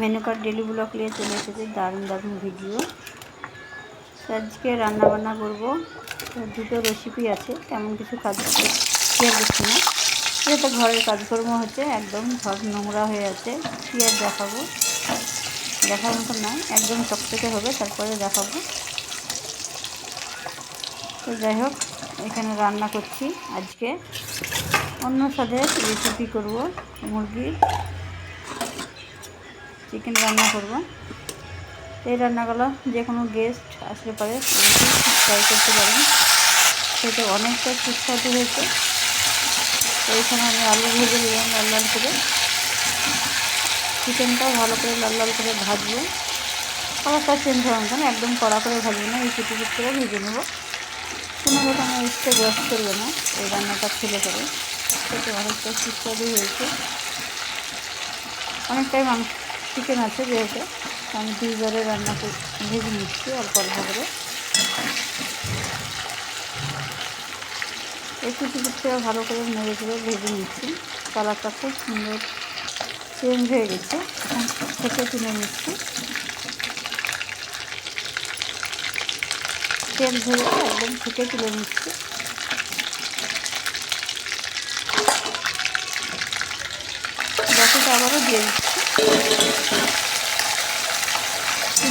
Menu card, daily block নিয়ে চলে এসেছে, দারুণ দারুণ ভিডিও। আজকে রান্নাবান্না করব। দুটো রেসিপি আছে, তেমন কিছু কাজ শেয়ার করছি না যেহেতু ঘরের কাজকর্ম হচ্ছে, একদম ঘর নোংরা হয়ে আছে, কী আর দেখাবো? দেখার মতো নয় একদম চকচকে হবে, তারপরে দেখাবো। তো যাই হোক, এখানে রান্না করছি আজকে। অন্য স্বাদের রেসিপি করব, মুরগির। চিকেন রান্না করব। এই রান্নাগুলো যে কোনো গেস্ট আসলে পরে ট্রাই করতে পারেন। সেটা অনেকটা সুস্বাদু হয়েছে। তো এখানে আমি আলু ভেজে নিলাম লাল লাল করে। চিকেনটাও ভালো করে লাল লাল করে ভাজবো। কালারটা চেঞ্জ হওয়ার মতন, একদম কড়া করে ভাজবো না, এই কুটি কুটি করে ভেজে নেব। কোনো রকম ইচ্ছে গ্রস করবে না, এই রান্নাটা ছেলে করে সেটা অনেকটা সুস্বাদু হয়েছে। অনেকটাই মাংস চিকেন আছে যেহেতু আমি দুইবারে রান্না করে, ভেজে নিচ্ছি অল্প অল্প করে। একটু চিকিৎসা ভালো করে নেড়ে চেড়ে ভেজে নিচ্ছি। কালারটা খুব সুন্দর চেঞ্জ হয়ে গেছে। এখন থেকে তুলে নিচ্ছি। তেল ধরে একদম থেকে তুলে নিচ্ছি। বাকিটা আবারও দিয়ে দিচ্ছি।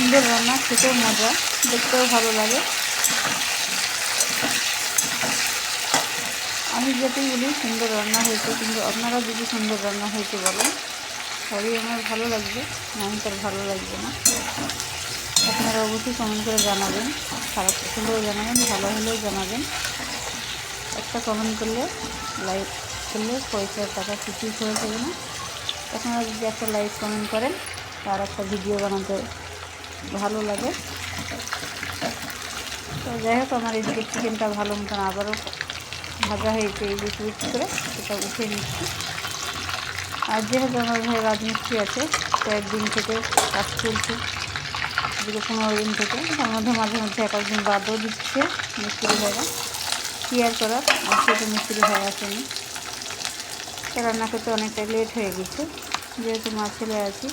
সুন্দর রান্না, খেতেও মজা, দেখতেও ভালো লাগে। আমি যেতেই বলি সুন্দর রান্না হয়েছে, কিন্তু আপনারা যদি সুন্দর রান্না হয়েছে বলেন সবই আমার ভালো লাগবে আমি তার ভালো লাগবে না। আপনারা অবশ্যই কমেন্ট করে জানাবেন, খারাপ হলেও জানাবেন, ভালো হলেও জানাবেন। একটা কমেন্ট করলে লাইক করলে পয়সার টাকা কিছুই খরচ হবে না। আপনারা যদি একটা লাইক কমেন্ট করেন, তার একটা ভিডিও বানাতে ভালো লাগে। তো যাই হোক, আমার এদিকে চিকেনটা ভালো মতন আবারও ভাজা হয়েছে এই টুইট করে সেটা উঠে নিচ্ছি। আর যেহেতু আমার ভাই রাজমিস্ত্রি আছে, কয়েকদিন থেকে কাজ চলছে দুটো পনেরো দিন থেকে, তার মধ্যে মাঝে মধ্যে এক একদিন বাদও দিচ্ছে মিস্ত্রি ভাইরা। কেয়ার করার? আজকে তো মিস্ত্রি ভাই আসেনি। রান্না করতে অনেকটা লেট হয়ে গেছে, যেহেতু মা ছেলে আছি।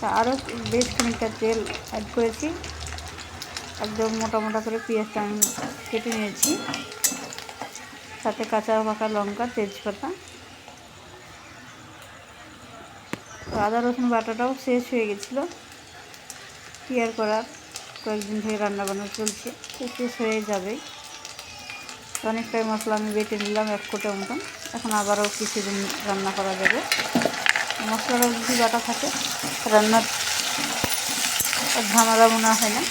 তা আরও বেশ খানিকটা তেল অ্যাড করেছি। একদম মোটা মোটা করে পেঁয়াজটা আমি কেটে নিয়েছি। সাথে কাঁচা পাকা লঙ্কা, তেজপাতা। তো আদা, রসুন বাটাটাও শেষ হয়ে গেছিল। ক্লিয়ার করার? কয়েকদিন থেকে রান্না বান্না চলছে। তো শেষ হয়ে যাবে। অনেকটাই মশলা আমি বেটে নিলাম এক কোটের মতন। এখন আবারও কিছুদিন রান্না করা যাবে। মশলাটা যদি বাটা থাকে রান্নার ঝামেলা মনে হয় না।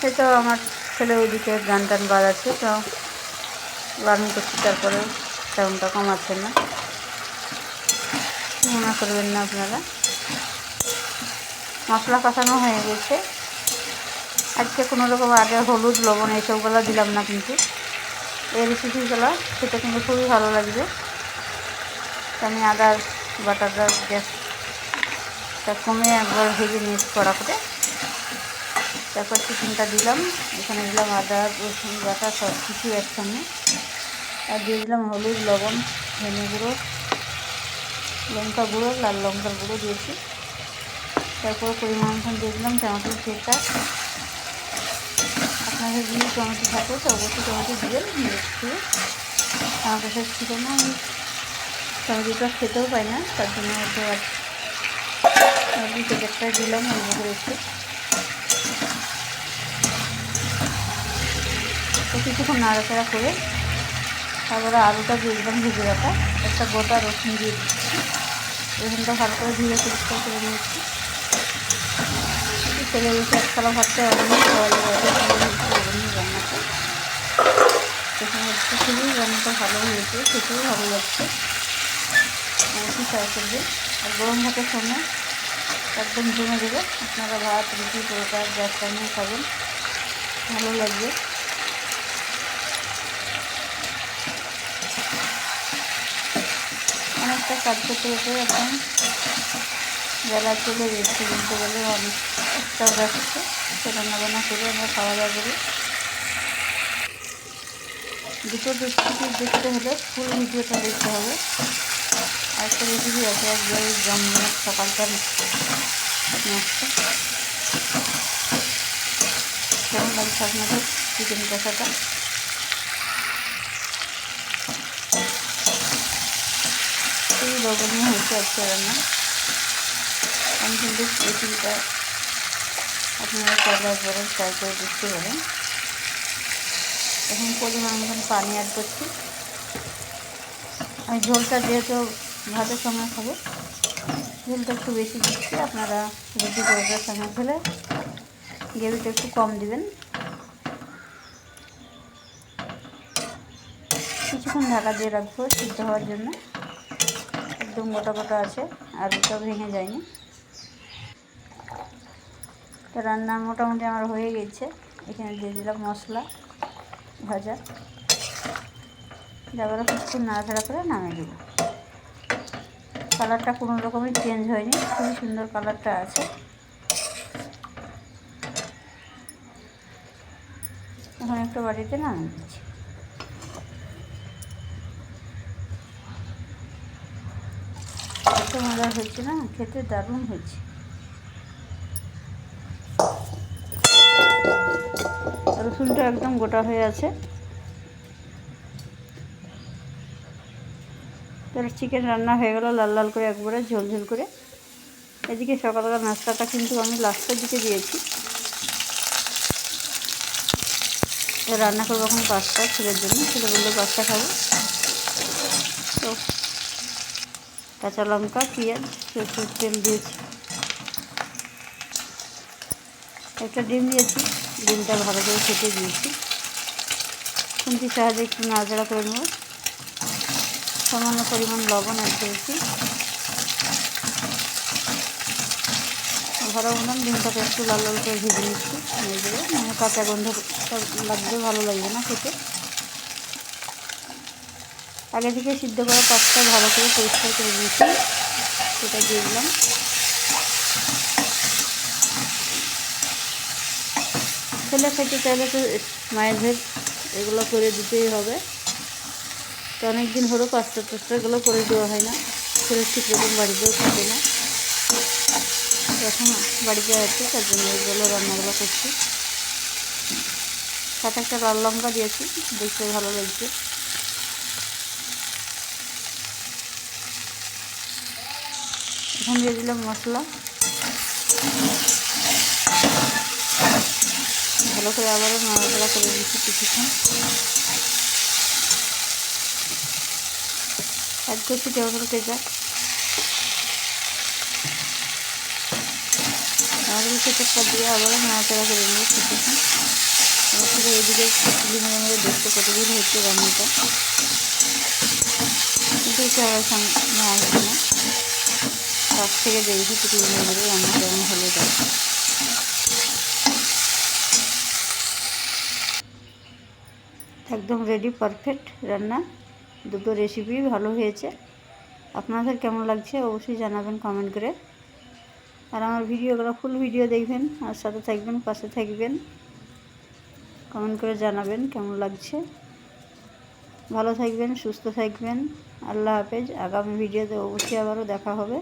সেটা আমার ছেলে ওইদিকে গান টান বাজাচ্ছে, তো রান্না করছি তারপরেও সাউন্ডটা কমাচ্ছে না। মনে করবেন না আপনারা। মশলা কষানো হয়ে গেছে। আজকে কোনো রকম আগে হলুদ, লবণ এইসবগুলো দিলাম না কিন্তু। এই রেসিপিগুলো সেটা কিন্তু খুবই ভালো লাগবে। আমি আদার বাটাটা গ্যাসটা কমে একবার ভেজে নিয়েছি কড়া করে। তারপর চিকেনটা দিলাম, এখানে দিলাম আদা, রসুন বাটা, সব কিছু একসঙ্গে। আর দিয়ে দিলাম হলুদ, লবণ, ধনে গুঁড়ো, লঙ্কা গুঁড়ো, লাল লঙ্কার গুঁড়ো দিয়েছি। তারপর পরিমাণ মতন দিয়ে দিলাম টমেটোর কেকটা আপনাদের যদি টমেটো থাকে তো অবশ্যই টমেটো দিয়ে আমার কাছে ছিল না আমি টমেটোটা খেতেও পাই না, তার জন্য হয়তো আর কেকটা দিলাম অল্প করে একটু। তো কিছুক্ষণ নাড়াচাড়া করে তারপরে আলুটা দিলাম ভেজে রাখা, একটা গোটা রসুন দিয়ে দিচ্ছি। রসুনটা ভালো করে ধুয়ে পরিষ্কার করে নিয়েছি। ছেলে বসে একতলা ভাতটা অনেক রান্নাটা খুবই রান্নাটা ভালো হয়েছে, খেতেও ভালো লাগছে। অবশ্যই ট্রাই করবে আর গরম ভাতের সময় একদম জমে দেবে আপনারা ভাত, রুটি, পরোটা, গ্যাস টাইমে খাবেন। ভালো লাগবে। অনেকটা কাজ করতে করতে একদম বেলা চলে গেছে। বলতে গেলে অনেকটা ব্যস্ত সে রান্নাবান্না করে আমরা খাওয়া দাওয়া করি। দুটো রেসিপি দেখতে হলে ফুল ভিডিওটা দেখতে হবে। একটা রেসিপি আছে একবারে জমজমাট সকালকার নাস্তা কেমন লাগছে আপনাদের চিকেন কষাটা? খুবই লোভনীয় হয়েছে আজকে রান্না। আমি কিন্তু রেসিপিটা আপনারা চাইলে একবারে ট্রাই করে দেখতে পারেন। এখন পরিমাণ মতন পানি অ্যাড করছি। আমি ঝোলটা যেহেতু ভাতের সঙ্গে খাব। ঝোলটা একটু বেশি দিচ্ছি, আপনারা রুটি পরোটার সঙ্গে খেলে গ্রেভিটা একটু কম দিবেন। কিছুক্ষণ ঢাকা দিয়ে রাখব সিদ্ধ হওয়ার জন্য। একদম গোটা গোটা আছে আলুটা ভেঙে যায়নি। তো রান্না মোটামুটি আমার হয়ে গেছে। এখানে দিয়ে দিলাম মশলা, ভাজা। যাবার কিছুক্ষণ নাড়াচাড়া করে নামিয়ে দেবো কালারটা কোনো রকমই চেঞ্জ হয়নি, খুবই সুন্দর কালারটা আছে। এখন একটু বাড়িতে নামিয়ে দিচ্ছি এত মজা হচ্ছে না, খেতে দারুণ হচ্ছে। রসুনটা একদম গোটা হয়ে আছে। তাহলে চিকেন রান্না হয়ে গেল, লাল লাল করে একবারে ঝোল ঝোল করে। এদিকে সকালবেলা নাস্তাটা কিন্তু আমি লাস্টের দিকে দিয়েছি। রান্না করব এখন পাস্তা, ছেলের জন্য। ছেলে বলল, পাস্তা খাব? তো কাঁচা লঙ্কা, পেঁয়াজ, সরষের তেল দিয়েছি। একটা ডিম দিয়েছি, ডিমটা ভালো করে কেটে দিয়েছি। খুন্তির সাহায্যে একটু নাড়াচাড়া করে নেব। সামান্য পরিমাণ লবণ অ্যাড করেছি। ভালো মতন ডিমটাকে একটু লাল লাল করে ভেজে নিচ্ছি। দেবে মানে কাঁচা গন্ধ লাগবে, ভালো লাগবে না খেতে। আগে থেকে সিদ্ধ করা পাঁচটা ভালো করে পরিষ্কার করে দিয়েছি সেটা দিয়ে দিলাম। ছেলে খেতে চাইলে তো মায়ের ভেদ এগুলো করে দিতেই হবে। তো অনেক দিন হলো পাস্তা টাস্তাগুলো করে দেওয়া হয় না। ছেলে ঠিক রকম বাড়িতেও থাকে না। এখন বাড়িতে আছে, তার জন্য এগুলো রান্নাগুলো করছি। সাথে একটা লাল লঙ্কা দিয়েছি, দেখতে ভালো লাগছে। এখন দিয়ে দিলাম মশলা। ভালো করে আবারও নাড়াচাড়া করে দিচ্ছি কিছুক্ষণ। অ্যাড করছি টমেটো কেচাপ টমেটো কেচাপটা দিয়ে আবারও নাড়াচাড়া করে নেব কিছুক্ষণ আমার এদিকে মেরে মেরে দেখতে কতদিন হচ্ছে রান্নাটা। কিন্তু এটা সামনে আসবে না। কাছ থেকে দেখি মেরে মেরে রান্না কেমন হলে যায় একদম রেডি পারফেক্ট রান্না। দুটো রেসিপি ভালো হয়েছে। আপনাদের কেমন লাগছে অবশ্যই জানাবেন কমেন্ট করে। আর আমার ভিডিওগুলো ফুল ভিডিও দেখবেন, আর সাথে থাকবেন, পাশে থাকবেন। কমেন্ট করে জানাবেন কেমন লাগছে। ভালো থাকবেন, সুস্থ থাকবেন। আল্লাহ হাফেজ। আগামী ভিডিওতে অবশ্যই আবারও দেখা হবে।